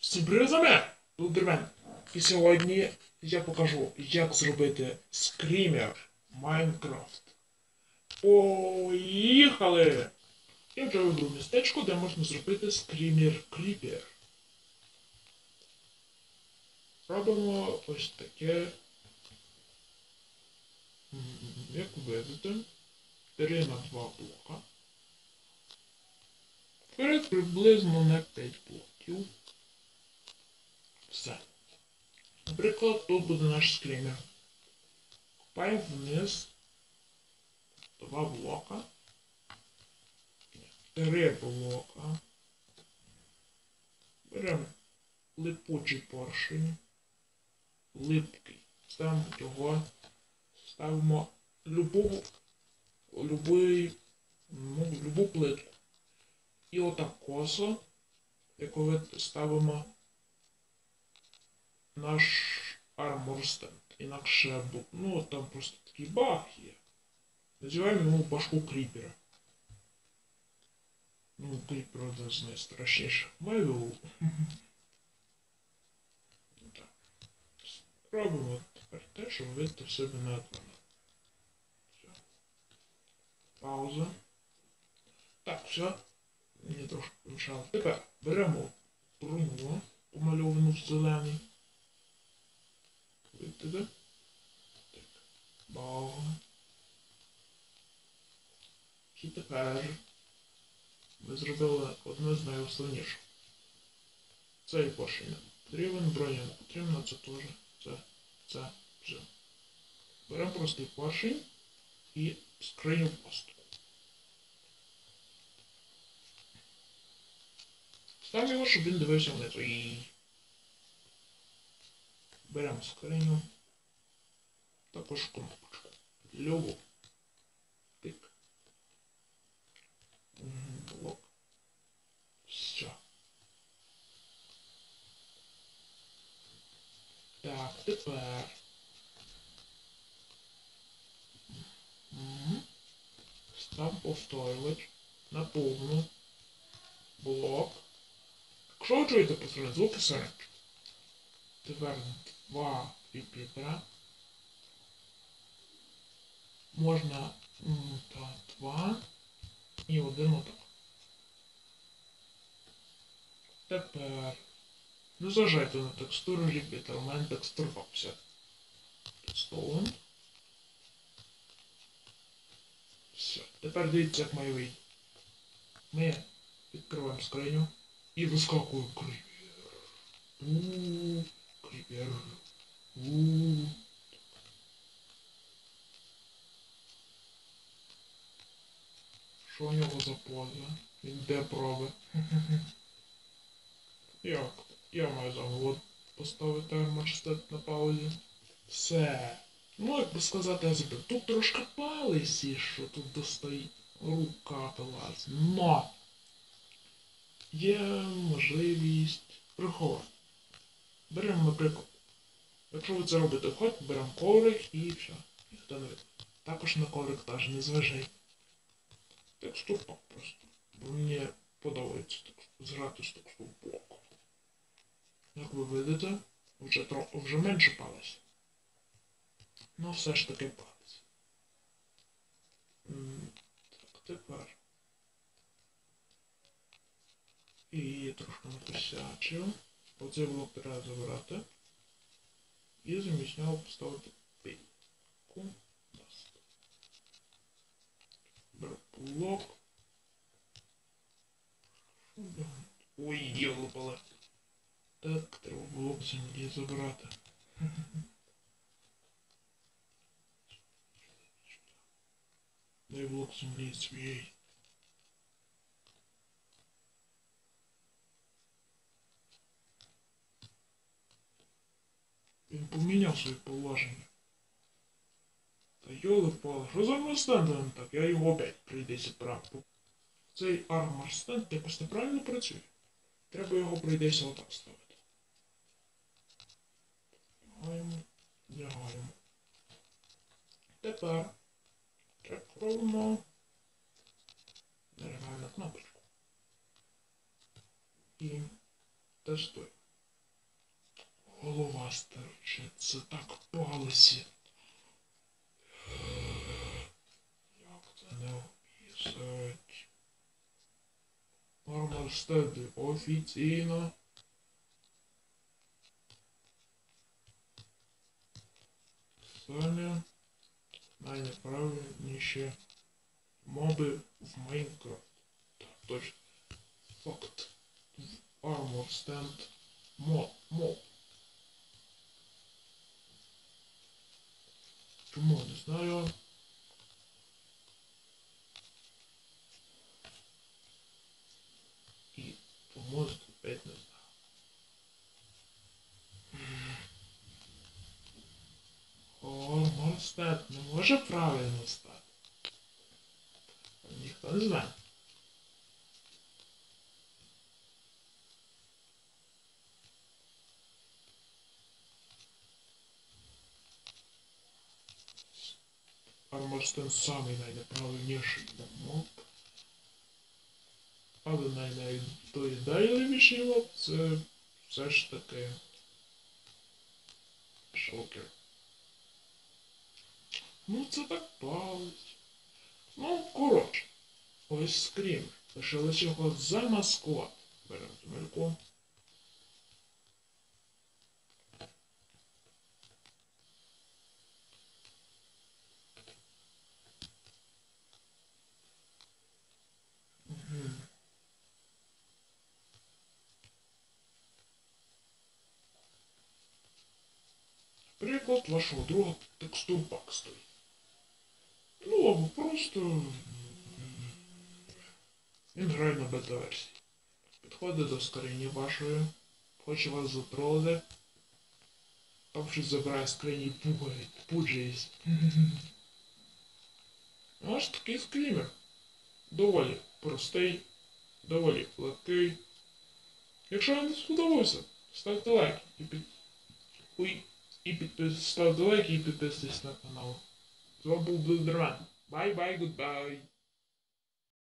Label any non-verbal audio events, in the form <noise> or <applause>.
З Лудермен. І сьогодні я покажу, як зробити скрімер Майнкрафт. Поїхали! Я вже вибрав містечко, де можна зробити скрімер Кріпер. Робимо ось таке. Як видите, 3 на 2 блока. Вперед приблизно на 5 блоків. Все. Наприклад, тут буде наш скрімер. Копаємо вниз два блока. Три блока. Беремо липучий поршень. Липкий. Ставимо його. Ставимо любу, любий, ну, любу плитку. І отак косо, яку ставимо наш армор стенд. Інакше, ну там просто такий баг є. Називаємо його башку кріпера. Ну, кріпер один з найстрашніших мевів. <laughs> Так. Робимо тепер те, щоб вийти в себе на екран. Пауза. Так, все. Мені трошки помішало. Тепер беремо броню, помальовану в зелений. Так. Бау. І тепер ми зробили одне з найосновніших. Цей поршень потрібен, броня не потрібна, це теж, це, це, все. Беремо простий поршень і скриню пасту. Ставимо його, щоб він дивився внизу. Беремо скриню. Також кнопочку. Любу. Тик. Блок. Все. Так, тепер. Став повторювач. На повну. Блок. Якщо ви чуєте посередині звуки сиренки. Тепер два кріпітера. Можна м, та, два і один отак. Тепер не зважайте на текстуру репітера. У мене текстур 50. Підстовуємо. Все. Тепер дивіться, як має вийти. Ми відкриваємо скриню і вискакує кріпер. Ууу, Ууу. Що у нього за поза? Він де проби? <laughs> Як? Я маю завод поставити арморстет на паузі. Все. Ну, як би сказати, я забив. Тут трошки палиці, що тут достає рука пилась. Но є можливість приховати. Беремо, наприклад. Якщо ви це робите вход, беремо коврик і все. Ніхто не. Також на коврик теж не зважай. Текстур пак просто. Бо мені подобається зграти з текстур боку. Як ви видите, вже, тро, вже менше палець. Ну все ж таки палець. Так, тепер. І трошки накосячив. Оцей блок треба забрати. І замість нього поставити пейку. Даст. Беру блок. Ой, є лопали. Так, треба блок землі забрати. Дай блок землі свій. Він поміняв своє положення. Та йоли пали, що за арморстендом так? Я його опять прийдеться правку. Цей арморстенд якось неправильно працює. Треба його прийдеться отак ставити. Лягаємо, лягаємо. Тепер чекаємо. Нажимаємо на кнопочку. І тестуємо. Голова стерчить, це так палиці. Як це не описать? Нормал стеди офіційно. Самі найнеправильніші моби в Майнкрафт. Точно. Факт. Armor stand моб. Моб. Чому не знаю. І по мозку опять не знаю. О, Монстет не може правильно стати. Ніхто не знає. Арморстен самий найнеправильніший моб. Але найнайдоїдайливіший моб це все ж таки шокер. Ну це так палить. Ну, коротше. Ось скрім. Лишилось його замаскувати. Беремо земельку. Приклад вашого друга текстурпак стоїть. Ну, або просто він грає на бета-версії. Підходить до скрині вашої, хоче вас затролити. Там щось забирає скрині і пугає, пуджається. Аж такий скрімер. Доволі простий, доволі легкий. Якщо вам сподобався, ставте лайк і під... Ой, і підпис... ставте лайк і підписуйтесь на канал. З вами був Блудермен. Бай-бай, гудбай.